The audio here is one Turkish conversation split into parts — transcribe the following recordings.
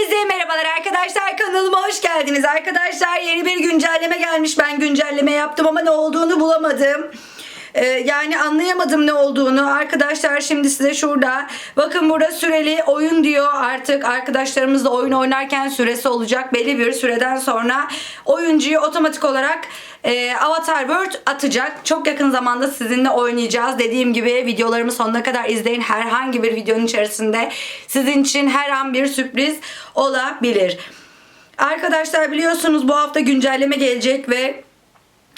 Hepinize merhabalar arkadaşlar kanalıma hoş geldiniz. Arkadaşlar yeni bir güncelleme gelmiş. Ben güncelleme yaptım ama ne olduğunu bulamadım Ee, yani anlayamadım ne olduğunu. Arkadaşlar şimdi size şurada bakın burada süreli oyun diyor. Artık arkadaşlarımızla oyun oynarken süresi olacak belli bir süreden sonra oyuncuyu otomatik olarak e, Avatar World atacak. Çok yakın zamanda sizinle oynayacağız. Dediğim gibi videolarımı sonuna kadar izleyin. Herhangi bir videonun içerisinde sizin için her an bir sürpriz olabilir. Arkadaşlar biliyorsunuz bu hafta güncelleme gelecek ve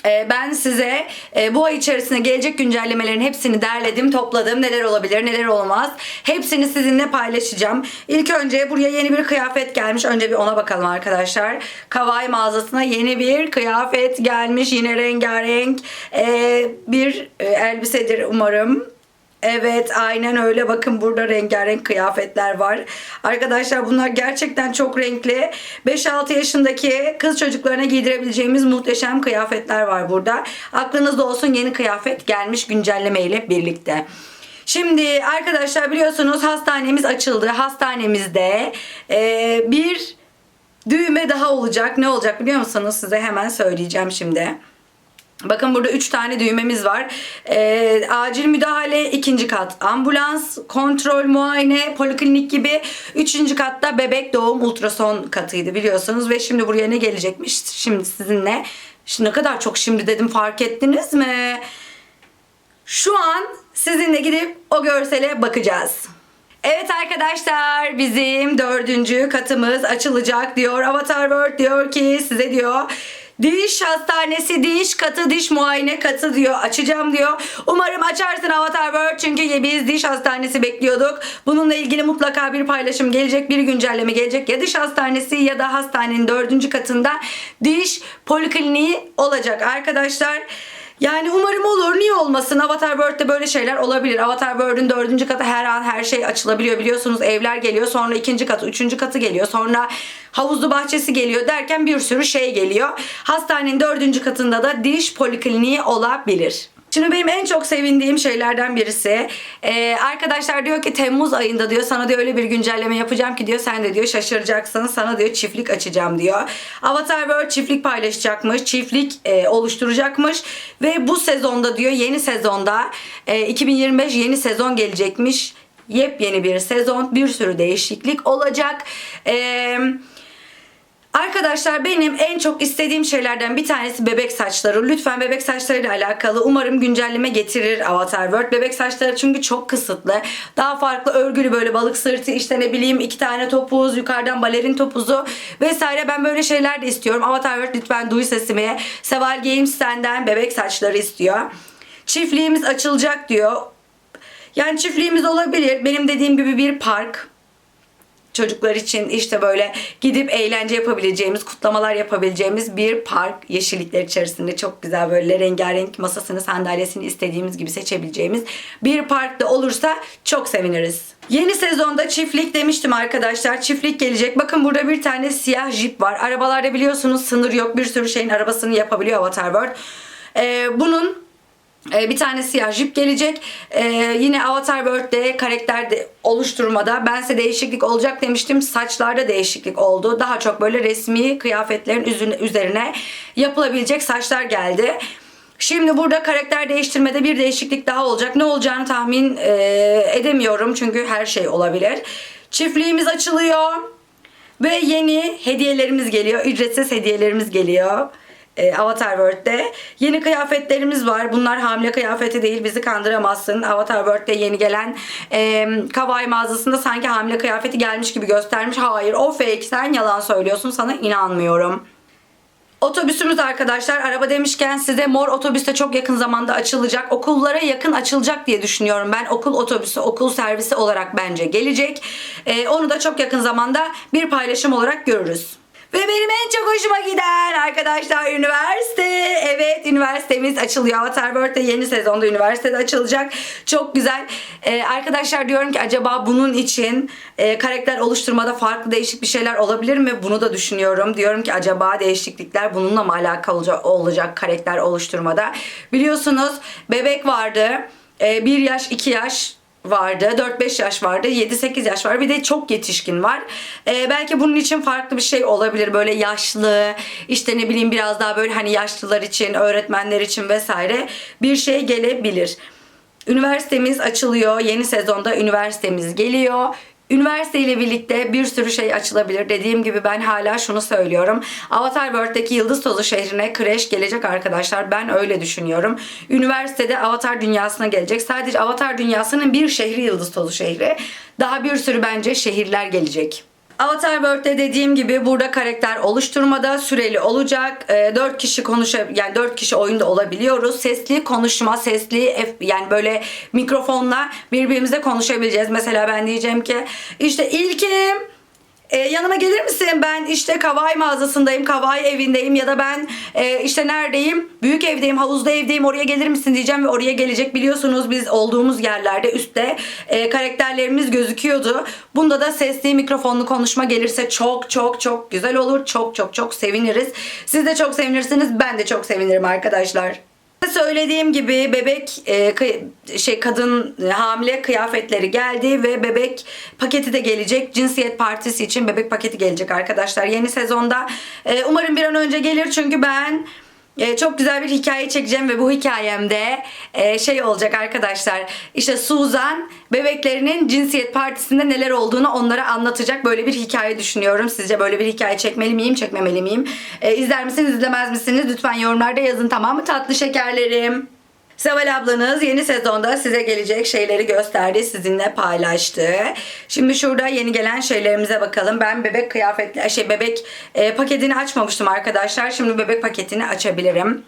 ben size e, bu ay içerisinde gelecek güncellemelerin hepsini derledim, topladım. Neler olabilir, neler olmaz. Hepsini sizinle paylaşacağım. İlk önce buraya yeni bir kıyafet gelmiş. Önce bir ona bakalım arkadaşlar. Kavai mağazasına yeni bir kıyafet gelmiş. Yine rengarenk ee, bir e, elbisedir umarım. Evet aynen öyle bakın burada rengarenk kıyafetler var. Arkadaşlar bunlar gerçekten çok renkli. 5-6 yaşındaki kız çocuklarına giydirebileceğimiz muhteşem kıyafetler var burada. Aklınızda olsun yeni kıyafet gelmiş güncelleme ile birlikte. Şimdi arkadaşlar biliyorsunuz hastanemiz açıldı. Hastanemizde eee, bir düğme daha olacak. Ne olacak biliyor musunuz? Size hemen söyleyeceğim şimdi. Bakın burada 3 tane düğmemiz var. Ee, acil müdahale ikinci kat ambulans, kontrol, muayene, poliklinik gibi. Üçüncü katta bebek doğum ultrason katıydı biliyorsunuz. Ve şimdi buraya ne gelecekmiş? Şimdi sizinle. Şimdi ne kadar çok şimdi dedim fark ettiniz mi? Şu an sizinle gidip o görsele bakacağız. Evet arkadaşlar bizim dördüncü katımız açılacak diyor. Avatar World diyor ki size diyor. Diş hastanesi, diş katı, diş muayene katı diyor. Açacağım diyor. Umarım açarsın Avatar World çünkü biz diş hastanesi bekliyorduk. Bununla ilgili mutlaka bir paylaşım gelecek, bir güncelleme gelecek. Ya diş hastanesi ya da hastanenin dördüncü katında diş polikliniği olacak arkadaşlar. Yani umarım olur. Niye olmasın? Avatar World'de böyle şeyler olabilir. Avatar World'ün dördüncü katı her an her şey açılabiliyor. Biliyorsunuz evler geliyor. Sonra ikinci katı, üçüncü katı geliyor. Sonra havuzlu bahçesi geliyor derken bir sürü şey geliyor. Hastanenin dördüncü katında da diş polikliniği olabilir. Şimdi benim en çok sevindiğim şeylerden birisi ee, arkadaşlar diyor ki Temmuz ayında diyor sana diyor öyle bir güncelleme yapacağım ki diyor sen de diyor şaşıracaksın sana diyor çiftlik açacağım diyor. Avatar World çiftlik paylaşacakmış çiftlik e, oluşturacakmış ve bu sezonda diyor yeni sezonda e, 2025 yeni sezon gelecekmiş yepyeni bir sezon bir sürü değişiklik olacak. Eee Arkadaşlar benim en çok istediğim şeylerden bir tanesi bebek saçları. Lütfen bebek saçlarıyla alakalı umarım güncelleme getirir Avatar World. Bebek saçları çünkü çok kısıtlı. Daha farklı örgülü böyle balık sırtı işte ne bileyim iki tane topuz yukarıdan balerin topuzu vesaire ben böyle şeyler de istiyorum. Avatar World lütfen duy sesimi. Seval Games senden bebek saçları istiyor. Çiftliğimiz açılacak diyor. Yani çiftliğimiz olabilir. Benim dediğim gibi bir park çocuklar için işte böyle gidip eğlence yapabileceğimiz, kutlamalar yapabileceğimiz bir park yeşillikler içerisinde çok güzel böyle rengarenk masasını, sandalyesini istediğimiz gibi seçebileceğimiz bir parkta olursa çok seviniriz. Yeni sezonda çiftlik demiştim arkadaşlar. Çiftlik gelecek. Bakın burada bir tane siyah jip var. Arabalarda biliyorsunuz sınır yok. Bir sürü şeyin arabasını yapabiliyor Avatar World. Ee, bunun bir tane siyah jip gelecek. Ee, yine Avatar World'de karakter de oluşturmada ben size değişiklik olacak demiştim. Saçlarda değişiklik oldu. Daha çok böyle resmi kıyafetlerin üzerine yapılabilecek saçlar geldi. Şimdi burada karakter değiştirmede bir değişiklik daha olacak. Ne olacağını tahmin e, edemiyorum çünkü her şey olabilir. Çiftliğimiz açılıyor ve yeni hediyelerimiz geliyor. Ücretsiz hediyelerimiz geliyor e, Avatar World'de. Yeni kıyafetlerimiz var. Bunlar hamile kıyafeti değil. Bizi kandıramazsın. Avatar World'de yeni gelen e, Kawaii mağazasında sanki hamile kıyafeti gelmiş gibi göstermiş. Hayır o fake. Sen yalan söylüyorsun. Sana inanmıyorum. Otobüsümüz arkadaşlar araba demişken size mor otobüste çok yakın zamanda açılacak. Okullara yakın açılacak diye düşünüyorum ben. Okul otobüsü, okul servisi olarak bence gelecek. Ee, onu da çok yakın zamanda bir paylaşım olarak görürüz. Ve benim en çok hoşuma giden arkadaşlar üniversite. Evet üniversitemiz açılıyor. Avatar World'de yeni sezonda üniversitede açılacak. Çok güzel. Ee, arkadaşlar diyorum ki acaba bunun için e, karakter oluşturmada farklı değişik bir şeyler olabilir mi? Bunu da düşünüyorum. Diyorum ki acaba değişiklikler bununla mı alakalı olacak, olacak karakter oluşturmada? Biliyorsunuz bebek vardı. 1 yaş 2 yaş vardı. 4-5 yaş vardı. 7-8 yaş var. Bir de çok yetişkin var. Ee, belki bunun için farklı bir şey olabilir. Böyle yaşlı, işte ne bileyim biraz daha böyle hani yaşlılar için, öğretmenler için vesaire bir şey gelebilir. Üniversitemiz açılıyor. Yeni sezonda üniversitemiz geliyor. Üniversite ile birlikte bir sürü şey açılabilir. Dediğim gibi ben hala şunu söylüyorum. Avatar World'deki Yıldız Tozu şehrine kreş gelecek arkadaşlar. Ben öyle düşünüyorum. Üniversitede Avatar dünyasına gelecek. Sadece Avatar dünyasının bir şehri Yıldız Tozu şehri. Daha bir sürü bence şehirler gelecek. Avatar World'de dediğim gibi burada karakter oluşturmada süreli olacak. E, 4 kişi konuşa yani 4 kişi oyunda olabiliyoruz. Sesli konuşma, sesli yani böyle mikrofonla birbirimize konuşabileceğiz. Mesela ben diyeceğim ki işte ilkim e, yanıma gelir misin? Ben işte Kavai mağazasındayım, Kavai evindeyim ya da ben e, işte neredeyim? Büyük evdeyim, havuzda evdeyim. Oraya gelir misin diyeceğim ve oraya gelecek. Biliyorsunuz biz olduğumuz yerlerde üstte e, karakterlerimiz gözüküyordu. Bunda da sesli mikrofonlu konuşma gelirse çok çok çok güzel olur. Çok çok çok seviniriz. Siz de çok sevinirsiniz. Ben de çok sevinirim arkadaşlar. Söylediğim gibi bebek e, şey kadın e, hamile kıyafetleri geldi ve bebek paketi de gelecek. Cinsiyet partisi için bebek paketi gelecek arkadaşlar yeni sezonda. E, umarım bir an önce gelir çünkü ben e, çok güzel bir hikaye çekeceğim ve bu hikayemde e, şey olacak arkadaşlar. İşte Suzan bebeklerinin cinsiyet partisinde neler olduğunu onlara anlatacak böyle bir hikaye düşünüyorum. Sizce böyle bir hikaye çekmeli miyim, çekmemeli miyim? E, izler misiniz, izlemez misiniz? Lütfen yorumlarda yazın tamam mı tatlı şekerlerim? Seval ablanız yeni sezonda size gelecek şeyleri gösterdi, sizinle paylaştı. Şimdi şurada yeni gelen şeylerimize bakalım. Ben bebek kıyafetli, şey bebek e, paketini açmamıştım arkadaşlar. Şimdi bebek paketini açabilirim.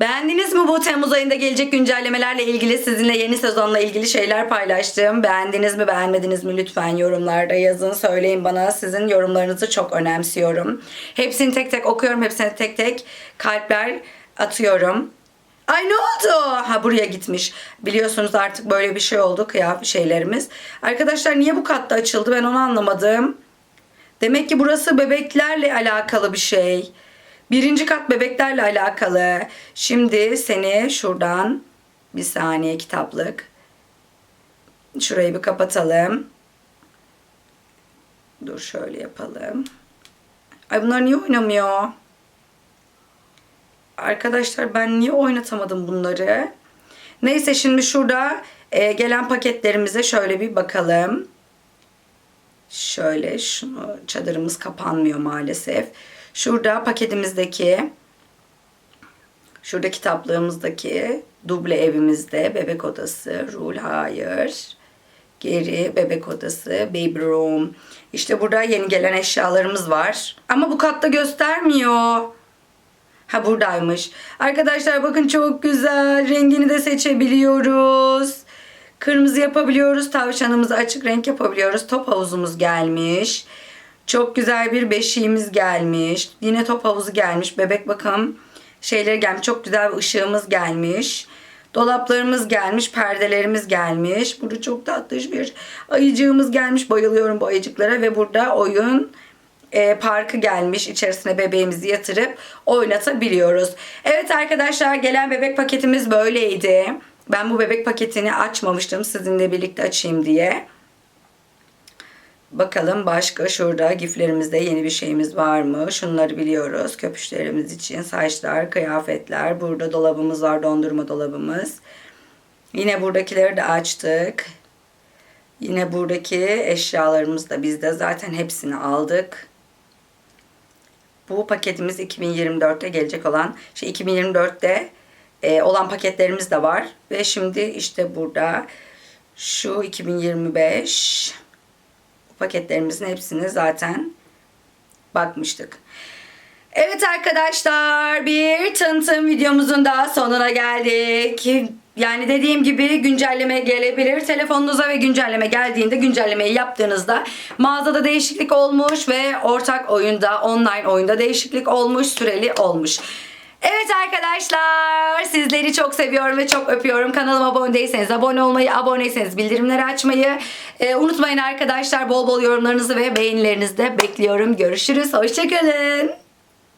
Beğendiniz mi bu Temmuz ayında gelecek güncellemelerle ilgili sizinle yeni sezonla ilgili şeyler paylaştım. Beğendiniz mi beğenmediniz mi lütfen yorumlarda yazın söyleyin bana. Sizin yorumlarınızı çok önemsiyorum. Hepsini tek tek okuyorum. Hepsine tek tek kalpler atıyorum. Ay ne oldu? Ha buraya gitmiş. Biliyorsunuz artık böyle bir şey oldu kıyafet şeylerimiz. Arkadaşlar niye bu katta açıldı ben onu anlamadım. Demek ki burası bebeklerle alakalı bir şey. Birinci kat bebeklerle alakalı. Şimdi seni şuradan bir saniye kitaplık. Şurayı bir kapatalım. Dur şöyle yapalım. Ay bunlar niye oynamıyor? Arkadaşlar ben niye oynatamadım bunları? Neyse şimdi şurada e, gelen paketlerimize şöyle bir bakalım. Şöyle şunu çadırımız kapanmıyor maalesef. Şurada paketimizdeki şurada kitaplığımızdaki duble evimizde bebek odası, rul hayır. Geri bebek odası, baby room. İşte burada yeni gelen eşyalarımız var. Ama bu katta göstermiyor. Ha buradaymış. Arkadaşlar bakın çok güzel. Rengini de seçebiliyoruz. Kırmızı yapabiliyoruz. Tavşanımızı açık renk yapabiliyoruz. Top havuzumuz gelmiş. Çok güzel bir beşiğimiz gelmiş. Yine top havuzu gelmiş. Bebek bakım şeyleri gelmiş. Çok güzel bir ışığımız gelmiş. Dolaplarımız gelmiş, perdelerimiz gelmiş. Burada çok tatlış bir ayıcığımız gelmiş. Bayılıyorum bu ayıcıklara ve burada oyun e, parkı gelmiş. İçerisine bebeğimizi yatırıp oynatabiliyoruz. Evet arkadaşlar gelen bebek paketimiz böyleydi. Ben bu bebek paketini açmamıştım sizinle birlikte açayım diye. Bakalım başka şurada giflerimizde yeni bir şeyimiz var mı? Şunları biliyoruz. Köpüşlerimiz için saçlar, kıyafetler. Burada dolabımız var, dondurma dolabımız. Yine buradakileri de açtık. Yine buradaki eşyalarımız da bizde zaten hepsini aldık. Bu paketimiz 2024'te gelecek olan, şey 2024'te e, olan paketlerimiz de var. Ve şimdi işte burada şu 2025 bu paketlerimizin hepsini zaten bakmıştık. Evet arkadaşlar bir tanıtım videomuzun daha sonuna geldik. Yani dediğim gibi güncelleme gelebilir. Telefonunuza ve güncelleme geldiğinde güncellemeyi yaptığınızda mağazada değişiklik olmuş ve ortak oyunda online oyunda değişiklik olmuş süreli olmuş. Evet arkadaşlar sizleri çok seviyorum ve çok öpüyorum. Kanalıma abone değilseniz abone olmayı, aboneyseniz bildirimleri açmayı e, unutmayın arkadaşlar. Bol bol yorumlarınızı ve beğenilerinizi de bekliyorum. Görüşürüz. Hoşçakalın.